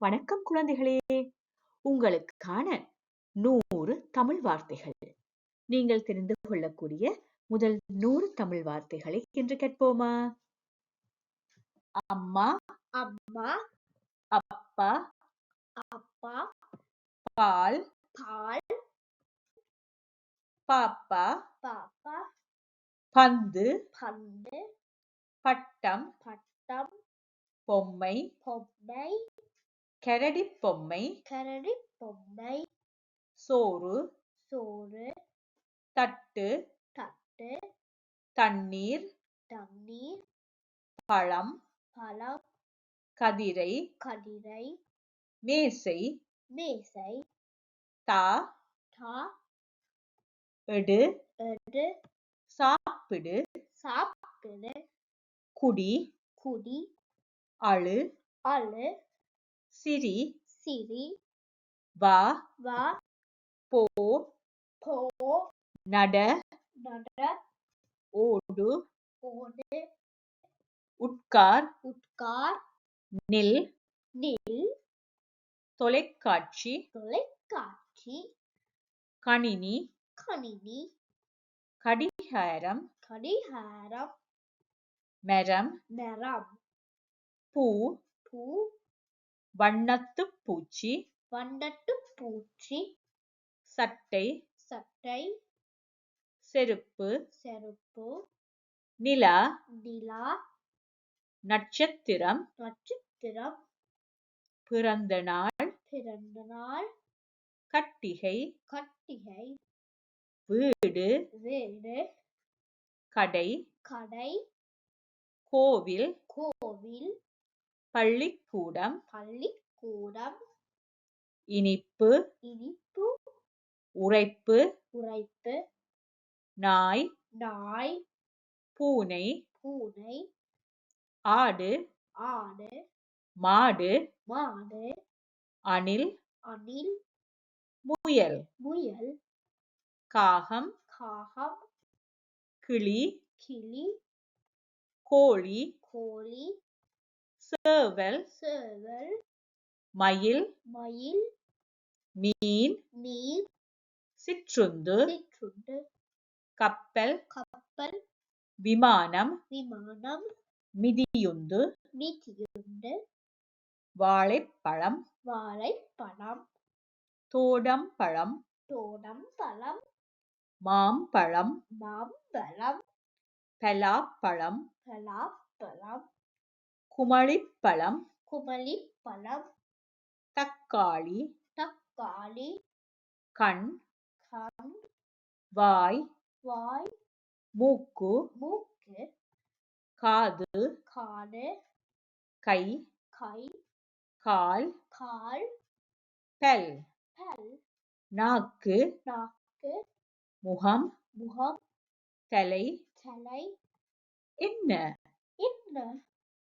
வணக்கம் குழந்தைகளே. உங்களுக்கான நூறு தமிழ் வார்த்தைகள். நீங்கள் தெரிந்து கொள்ளக்கூடிய முதல் நூறு தமிழ் வார்த்தைகளை இன்று கேட்போமா? அம்மா அம்மா அப்பா அப்பா பால் பால் பாப்பா பாப்பா பந்து பந்து பட்டம் பட்டம் பொம்மை பொம்மை கரடி பொம்மை கரடி பொம்மை சோறு சோறு தட்டு தட்டு தண்ணீர் தண்ணீர் பழம் பழம் கதிரை கதிரை மேசை மேசை தா தா எடு எடு சாப்பிடு சாப்பிடு குடி குடி அழு அழு சிரி சிரி வா வா போ போ நட நட ஓடு ஓடு உட்கார் உட்கார் நில் நில் தொலைக்காட்சி தொலைக்காட்சி கணினி கணினி கடிகாரம் கடிகாரம் மரம் மரம் பூ பூ வண்ணத்து பூச்சி. வண்டட்டு பூச்சி. சட்டை. சட்டை. செருப்பு. செருப்பு. நிலா. நிலா. நட்சத்திரம். நட்சத்திரம். பிறந்த நாள். பிறந்த நாள். கட்டிகை. கட்டிகை. வீடு. வீடு. கடை. கடை. கோவில். கோவில். பள்ளிக்கூடம். பள்ளிக்கூடம். இனிப்பு. இனிப்பு. உரைப்பு. உரைப்பு. நாய். நாய். பூனை. பூனை. ஆடு. ஆடு. மாடு. மாடு. அணில். அணில். முயல். முயல். காகம். காகம். கிளி. கிளி. கோழி. கோழி. சேவல் சேவல் மயில் மயில் மீன் நீர் சிற்றுந்து சிற்றுண்டு கப்பல் கப்பல் விமானம் விமானம் மிதியுந்து மிதியுண்டு வாழைப்பழம் வாழைப்பழம் தோடம்பழம் தோடம் பழம் மாம்பழம் மாம்பழம் பலாப்பழம் பலாப்பழம் குமளிப்பழம் குமளிப்பழம் தக்காளி தக்காளி கண் கண் வாய் வாய் மூக்கு மூக்கு காது காடு கை கை கால் கால் பல் பல் நாக்கு நாக்கு முகம் முகம் தலை தலை என்ன என்ன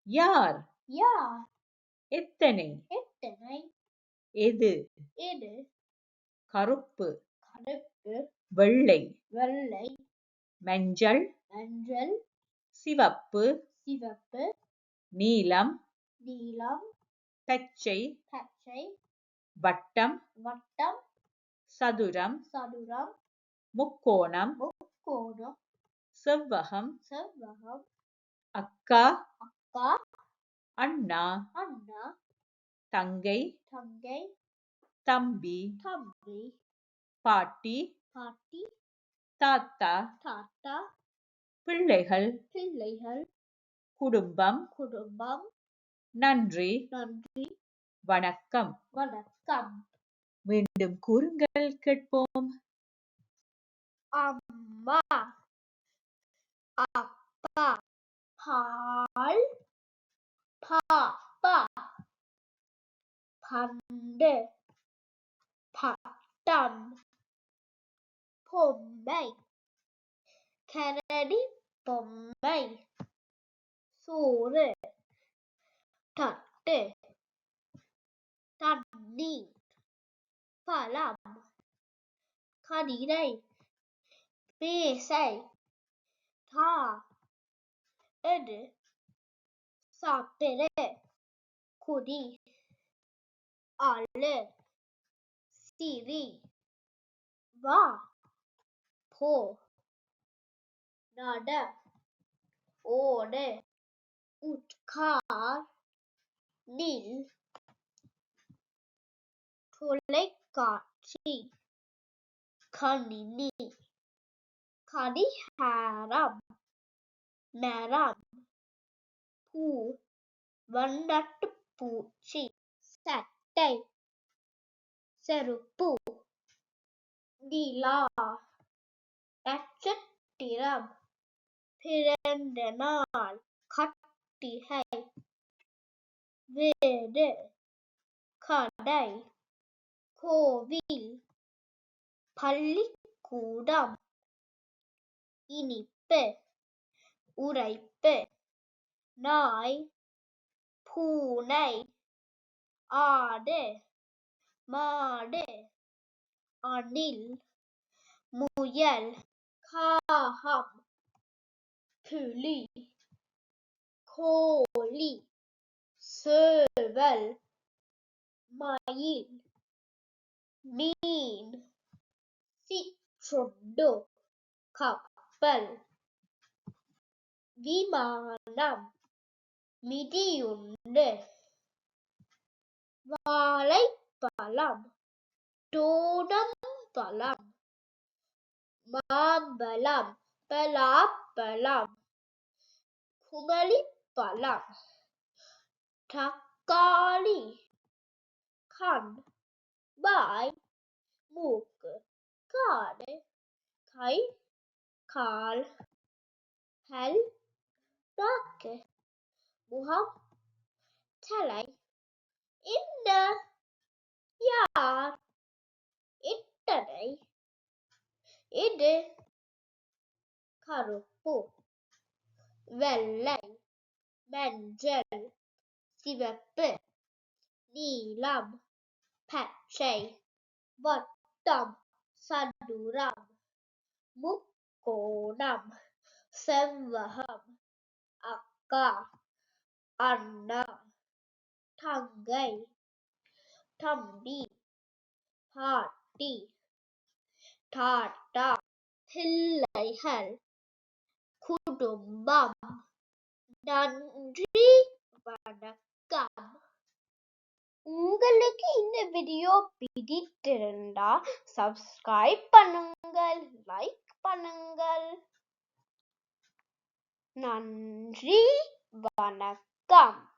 யார்? யார்? எத்தனை? எத்தனை? எது? எது? கருப்பு. கருப்பு. வெள்ளை. வெள்ளை. மஞ்சள். மஞ்சள். சிவப்பு. சிவப்பு. நீலம். நீலம். பச்சை. பச்சை. வட்டம். வட்டம். சதுரம். சதுரம். முக்கோணம். கோணம் செவ்வகம். செவ்வகம். அக்கா. அக்கா. அண்ணா. அண்ணா. தங்கை. தங்கை. தம்பி. தம்பி. பாட்டி. பாட்டி. தாத்தா. தாத்தா. பிள்ளைகள். பிள்ளைகள். குடும்பம். குடும்பம். நன்றி. நன்றி. வணக்கம். வணக்கம். மீண்டும் கூறுங்கள் கேட்போம். அம்மா. அப்பா. Paul, Papa, Pande, Pattam, ผมไม่แคนาดิผมไม่สูเรทัดเตตันนี่ฝาลามคาดีได้ปีใส่ท่า எடு சாப்பிடு குடி அழு சிரி வா போ நட ஓடு உட்கார் நில் தொலைக்காட்சி கணினி கடிகாரம் நரம். பூ வண்ணத்துப் பூச்சி சட்டை செருப்பு நிலா நட்சத்திரம் பிறந்த நாள் கட்டிகை வீடு கடை கோவில் பள்ளிக்கூடம் இனிப்பு. உரைப்பு நாய் பூனை ஆடு மாடு அணில் முயல் காகம் புலி கோழி சேவல் மயில் மீன் சிற்றுண்டு கப்பல் விமானம் மிதியுண்டு. வாழைப்பழம் தோடம் பழம் மாம்பழம் பலாப்பழம் குமளிப்பழம் தக்காளி கண் வாய் மூக்கு காடு கை கால் ஹெல்ப் பல் நாக்கு முகம் தலை என்ன யார் எத்தனை இது கருப்பு வெள்ளை மஞ்சள் சிவப்பு நீலம் பச்சை வட்டம் சதுரம் முக்கோணம் செவ்வகம் அக்கா அண்ணா தங்கை தம்பி பாட்டி தாத்தா பிள்ளைகள் குடும்பம். நன்றி வணக்கம். உங்களுக்கு இந்த வீடியோ பிடித்திருந்தா சப்ஸ்கிரைப் பண்ணுங்கள் லைக் பண்ணுங்கள். நன்றி வணக்கம்.